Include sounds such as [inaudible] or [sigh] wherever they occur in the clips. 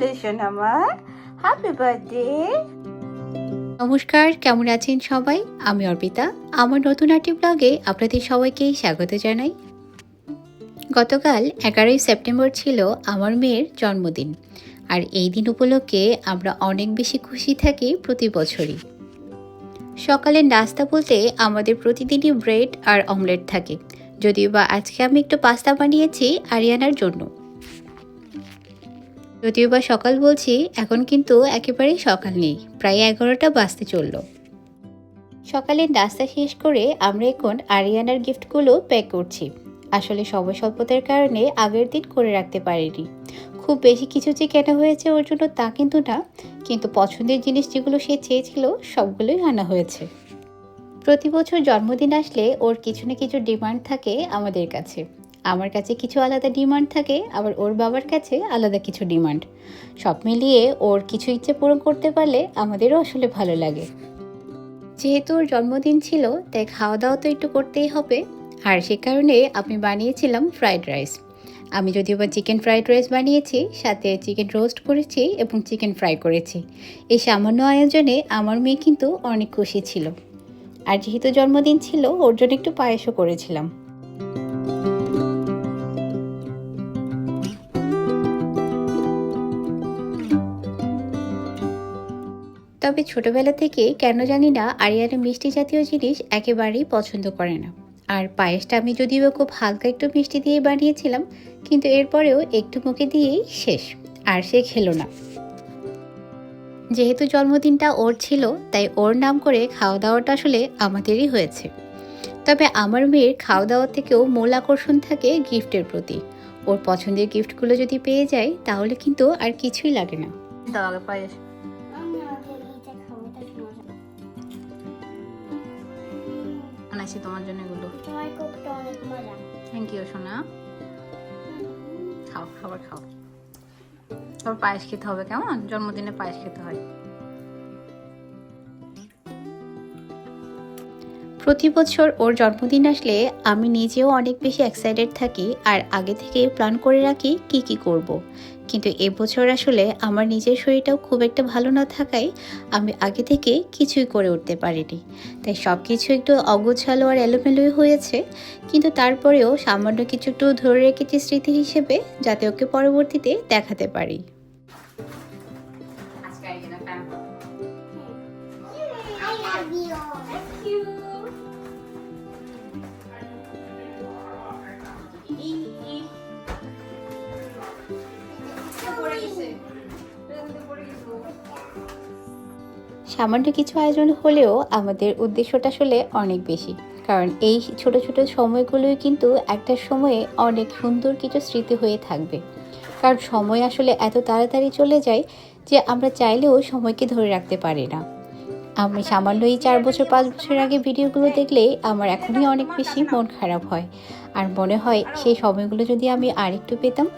Congratulation আমার happy birthday নমস্কার, কেমন আছেন সবাই? আমি অর্পিতা। আমার নতুন আর্টি ব্লগে আপনাদের সবাইকেই স্বাগত জানাই। গতকাল এগারোই সেপ্টেম্বর ছিল আমার মেয়ের জন্মদিন। আর এই দিন উপলক্ষে আমরা অনেক বেশি খুশি থাকি প্রতি বছরই। সকালের নাস্তা বলতে আমাদের প্রতিদিনই ব্রেড আর অমলেট থাকে। যদিও বা আজকে আমি একটু পাস্তা বানিয়েছি আরিয়ানার জন্য। যদিও বা সকাল বলছি, এখন কিন্তু একেবারেই সকাল নেই। প্রায় এগারোটা বাজতে চলল। সকালে নাস্তা শেষ করে আমরা এখন আরিয়ানার গিফটগুলো প্যাক করছি। আসলে সময় স্বল্পতার কারণে আগের দিন করে রাখতে পারিনি। খুব বেশি কিছু যে কেনা হয়েছে ওর জন্য তা কিন্তু না, কিন্তু পছন্দের জিনিস যেগুলো সে চেয়েছিল, সবগুলোই আনা হয়েছে। প্রতি বছর জন্মদিন আসলে ওর কিছু না কিছু ডিমান্ড থাকে আমাদের কাছে। আমার কাছে কিছু আলাদা ডিমান্ড থাকে, আবার ওর বাবার কাছে আলাদা কিছু ডিমান্ড। সব মিলিয়ে ওর কিছু ইচ্ছে পূরণ করতে পারলে আমাদেরও আসলে ভালো লাগে। যেহেতু ওর জন্মদিন ছিল, তাই খাওয়া দাওয়া তো একটু করতেই হবে। আর সে কারণে আমি বানিয়েছিলাম ফ্রাইড রাইস। আমি যদিও বা চিকেন ফ্রাইড রাইস বানিয়েছি, সাথে চিকেন রোস্ট করেছি এবং চিকেন ফ্রাই করেছি। এই সামান্য আয়োজনে আমার মেয়ে কিন্তু অনেক খুশি ছিল। আর যেহেতু জন্মদিন ছিল, ওর জন্য একটু পায়েসও করেছিলাম। তবে ছোটবেলা থেকে কেন জানি না আরিয়ানা মিষ্টি জাতীয় জিনিস একেবারেই পছন্দ করে না। আর পায়েসটা আমি যদিও খুব হালকা একটু মিষ্টি দিয়ে বানিয়েছিলাম, কিন্তু এরপরেও একটু মুখে দিয়েই শেষ, আর সে খেলো না। যেহেতু জন্মদিনটা ওর ছিল, তাই ওর নাম করে খাওয়া দাওয়াটা আসলে আমাদেরই হয়েছে। তবে আমার মেয়ের খাওয়া দাওয়া থেকেও মূল আকর্ষণ থাকে গিফটের প্রতি। ওর পছন্দের গিফটগুলো যদি পেয়ে যায়, তাহলে কিন্তু আর কিছুই লাগে না। বানাইছি তোমার জন্য এগুলো। থ্যাংক ইউ সোনা। খাও খাবার খাও। তোর পায়েস খেতে হবে কেমন? জন্মদিনে পায়েস খেতে হয়। প্রতি বছর ওর জন্মদিন আসলে আমি নিজেও অনেক বেশি এক্সাইটেড থাকি আর আগে থেকে প্ল্যান করে রাখি কি কি করব। কিন্তু এবছর আসলে আমার নিজের শরীরটাও খুব একটা ভালো না থাকায় আমি আগে থেকে কিছুই করে উঠতে পারিনি তাই সব কিছু একটু অগোছালো আর এলোমেলোই হয়েছে কিন্তু তারপরেও সামান্য কিছু একটু ধরে রেখেছি স্মৃতি হিসেবে যাতে ওকে পরবর্তীতে দেখাতে পারি I love you. Thank you. সামান্য কিছু আয়োজন হলেও আমাদের উদ্দেশ্যটা আসলে অনেক বেশি। কারণ এই ছোট ছোট সময়গুলোই কিন্তু একটা সময়ে অনেক সুন্দর কিছু স্মৃতি হয়ে থাকবে। কারণ সময় আসলে এত তাড়াতাড়ি চলে যায় যে আমরা চাইলেও সময়কে ধরে রাখতে পারি না। আমি সামান্য এই চার বছর পাঁচ বছর আগে ভিডিওগুলো দেখলে আমার এখনই অনেক বেশি মন খারাপ হয়। আর মনে হয় সেই সময়গুলো যদি আমি আরেকটু পেতাম।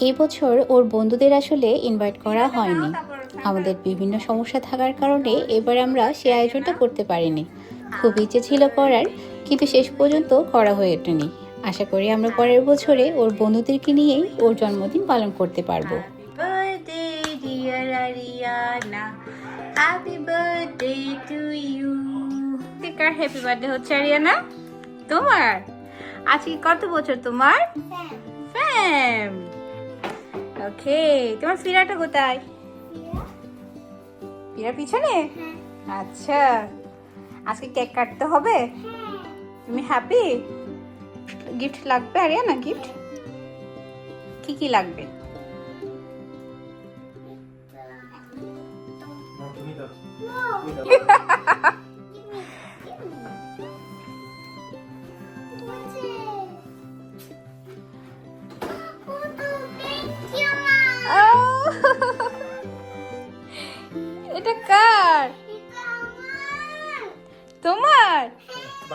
এই বছর ওর বন্ধুদের আসলে ইনভাইট করা হয়নি। আমাদের বিভিন্ন সমস্যা থাকার কারণে এবার আমরা সে আয়োজনটা করতে পারিনি। খুব ইচ্ছে ছিল করার কিন্তু শেষ পর্যন্ত করা হয়ে ওঠেনি। আশা করি আমরা পরের বছরে ওর বন্ধুদেরকে নিয়েই ওর জন্মদিন পালন করতে পারব। Birthday dear Ariana happy birthday to you car happy birthday হচ্ছে আরিয়ানা। তোমার? আজকে কত বছর তোমার? ফ্যাম ওকে তোমার ফিরাটা কোথায়? ফিরার পিছনে? আচ্ছা। আজকে কেক কাটতে হবে? তুমি হ্যাপি গিফট লাগবে আরিয়ানা গিফট কি কি লাগবে! [laughs]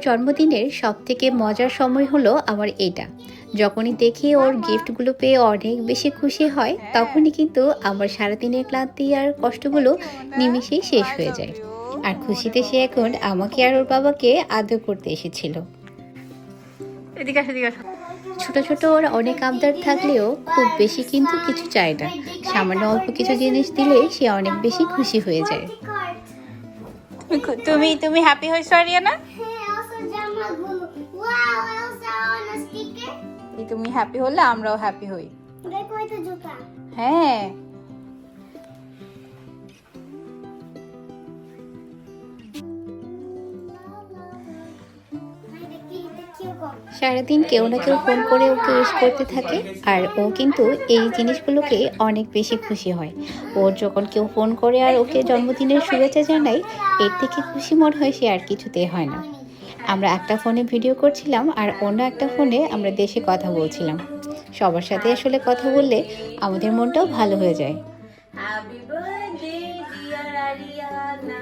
জন্মদিনের সব থেকে মজার সময় হলো আমার এটা। যখনই দেখি ওর গিফটগুলো পেয়ে অনেক বেশি খুশি হয় তখনই কিন্তু আমার সারাদিনের ক্লান্তি আর কষ্টগুলো নিমিশেই শেষ হয়ে যায়। আর খুশিতে সে এখন আমাকে আর ওর বাবাকে আদর করতে এসেছিল। ছোট ছোট ওর অনেক আবদার থাকলেও খুব বেশি কিন্তু কিছু চায় না। সামান্য অল্প কিছু জিনিস দিলে সে অনেক বেশি খুশি হয়ে যায়। তুমি তুমি হ্যাপি হয়েছো আরিয়ানা? এই তুমি হ্যাপি হলে আমরাও হ্যাপি হই। হ্যাঁ। সারাদিন কেউ না কেউ ফোন করে ওকে উইশ করতে থাকে, আর ও কিন্তু এই জিনিসগুলোকে অনেক বেশি খুশি হয়। ওর যখন কেউ ফোন করে আর ওকে জন্মদিনের শুভেচ্ছা জানায়, এর থেকে খুশি মনে হয় সে আর কিছুতে হয় না। আমরা একটা ফোনে ভিডিও করছিলাম আর অন্য একটা ফোনে আমরা দেশে কথা বলছিলাম। সবার সাথে আসলে কথা বললে আমাদের মনটাও ভালো হয়ে যায়। Happy birthday to আরিয়ানা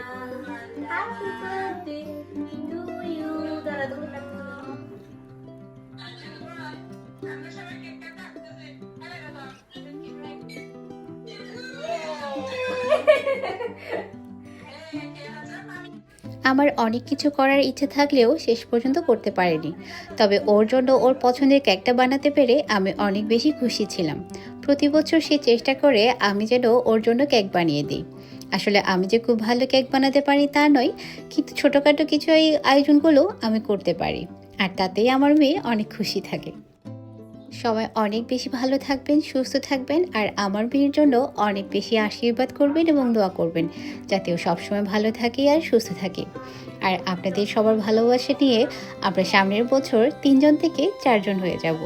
আমার অনেক কিছু করার ইচ্ছে থাকলেও শেষ পর্যন্ত করতে পারিনি। তবে ওর জন্য ওর পছন্দের কেকটা বানাতে পেরে আমি অনেক বেশি খুশি ছিলাম। প্রতি বছর সে চেষ্টা করে আমি যেন ওর জন্য কেক বানিয়ে দিই। আসলে আমি যে খুব ভালো কেক বানাতে পারি তা নয়, কিন্তু ছোটোখাটো কিছু এই আয়োজনগুলো আমি করতে পারি। আর তাতেই আমার মেয়ে অনেক খুশি থাকে। সবাই অনেক বেশি ভালো থাকবেন, সুস্থ থাকবেন আর আমার বিয়ের জন্য অনেক বেশি আশীর্বাদ করবেন এবং দোয়া করবেন যাতে ও সবসময় ভালো থাকে আর সুস্থ থাকে। আর আপনাদের সবার ভালোবাসা নিয়ে আমরা সামনের বছর তিনজন থেকে চারজন হয়ে যাব।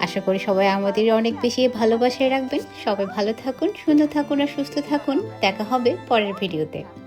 আশা করি সবাই আমাদের অনেক বেশি ভালোবাসায় রাখবেন। সবাই ভালো থাকুন, সুন্দর থাকুন আর সুস্থ থাকুন। দেখা হবে পরের ভিডিওতে।